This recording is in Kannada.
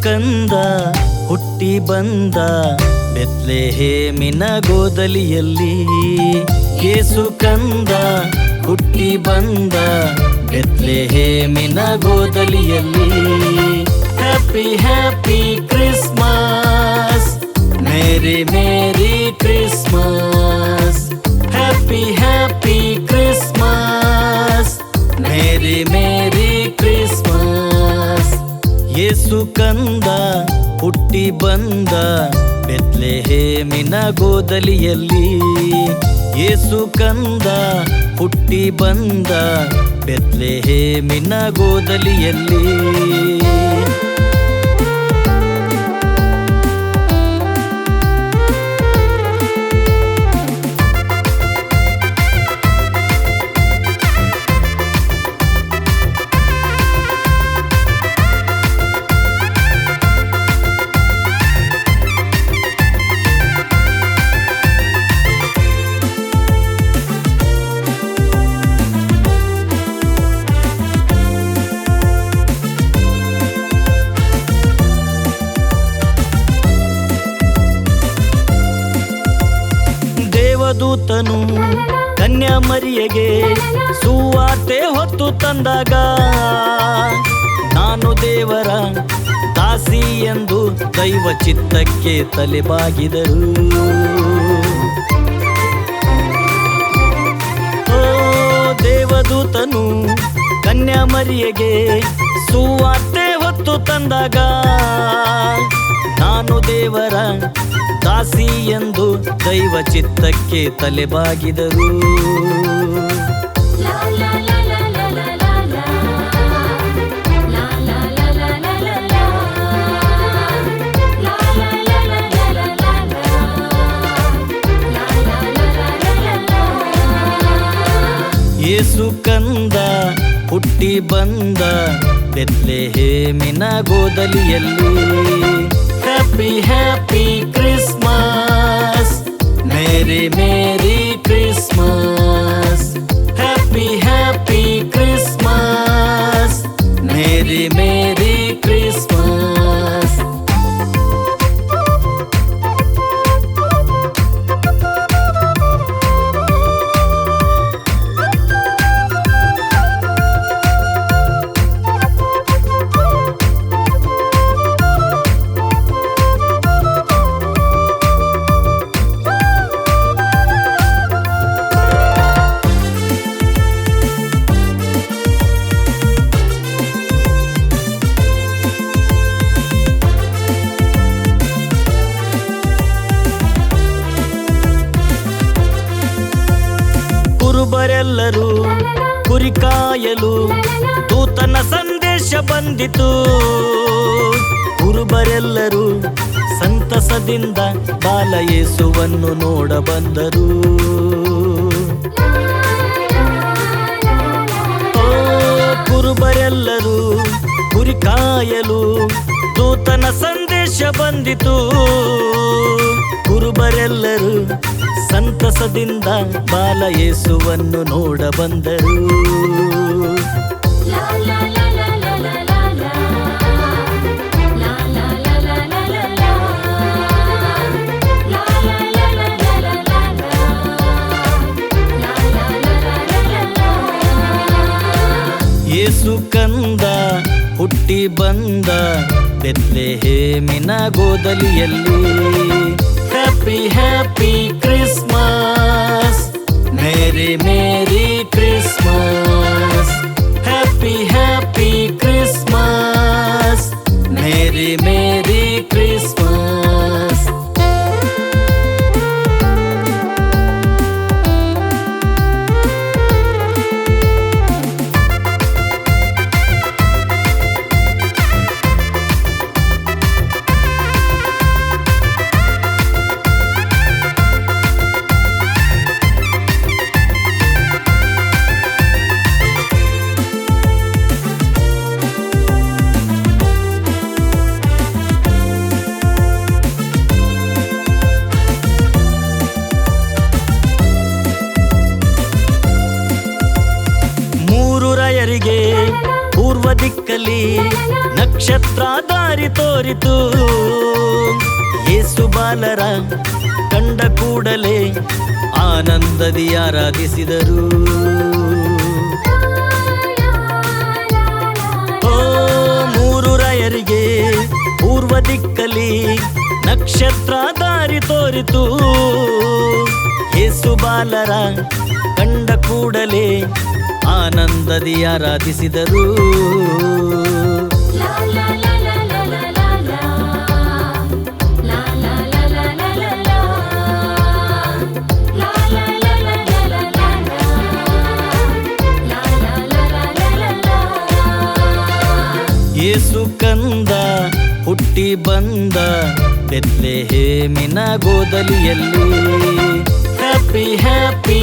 ಕಂದ, ಹುಟ್ಟಿ ಬಂದ, ಬೆತ್ಲೆಹೇಮಿನ ಗೋದಲಿಯಲ್ಲಿ. ಯೇಸು ಕಂದ, ಹುಟ್ಟಿ ಬಂದ, ಬೆತ್ಲೆಹೇಮಿನ ಗೋದಲಿಯಲ್ಲಿ. Happy happy Christmas. Merry merry Christmas. Happy happy Yesu ಕಂದ ಹುಟ್ಟಿ ಬಂದ ಬೆತ್ಲೆಹೇಮಿನ ಗೋದಲಿಯಲ್ಲಿ ಯೇಸು ಕಂದ ಹುಟ್ಟಿ ಬಂದ ಬೆತ್ಲೆಹೇಮಿನ ಗೋದಲಿಯಲ್ಲಿ ದೇವದೂತನು ಕನ್ಯಾ ಮರಿಯಗೆ ಸುವಾರ್ತೆ ಹೊತ್ತು ತಂದಾಗ, ನಾನು ದೇವರ ದಾಸಿ ಎಂದು ದೈವ ಚಿತ್ತಕ್ಕೆ ತಲೆಬಾಗಿದರು. ಓ ದೇವದೂತನು, ಕನ್ಯಾ ಮರಿಯಗೆ ಸುವಾರ್ತೆ ಹೊತ್ತು ತಂದಾಗ ನಾನು ದೇವರ ದಾಸಿ ಎಂದು ದೈವ ಚಿತ್ತಕ್ಕೆ ತಲೆಬಾಗಿದರು. ಏಸು ಕಂದ ಹುಟ್ಟಿ ಬಂದ ಬೆತ್ತಲೆ ಹೇಮಿನ ಗೋದಲಿಯಲ್ಲಿ. Happy happy Christmas merry merry Christmas ಕುರುಬರೆಲ್ಲರೂ ಕುರಿಕಾಯಲು ದೂತನ ಸಂದೇಶ ಬಂದಿತು. ಕುರುಬರೆಲ್ಲರೂ ಸಂತಸದಿಂದ ಬಾಲ ಯೇಸುವನ್ನು ನೋಡ ಬಂದರು. ಓ ಕುರುಬರೆಲ್ಲರೂ ಕುರಿಕಾಯಲು ದೂತನ ಸಂದೇಶ ಬಂದಿತು. ಕುರುಬರೆಲ್ಲರೂ ಸಂತಸದಿಂದ ಬಾಲಯೇಸುವನ್ನು ನೋಡ ಬಂದರು. ಯೇಸು ಕಂದ ಹುಟ್ಟಿ ಬಂದ ಬೆತ್ತೆ ಹೇಮಿನ ಗೋದಲಿಯಲ್ಲಿ happy happy Christmas merry merry ದಿಕ್ಕಲಿ ನಕ್ಷತ್ರ ದಾರಿ ತೋರಿತು. ಯೇಸು ಬಾಲರ ಕಂಡ ಕೂಡಲೇ ಆನಂದದಿ ಆರಾಧಿಸಿದರು. ಓ ಮೂರು ರಾಯರಿಗೆ ಪೂರ್ವ ದಿಕ್ಕಲಿ ನಕ್ಷತ್ರ ದಾರಿ ತೋರಿತು. ಯೇಸು ಬಾಲರ ಕಂಡ ಕೂಡಲೇ ಆನಂದದಿ ಆರಾಧಿಸಿದರು. ಯೇಸು ಕಂದ ಹುಟ್ಟಿ ಬಂದ ಬೆತ್ಲೆ ಹೇಮಿನ ಗೋದಲಿಯಲ್ಲಿ. Happy happy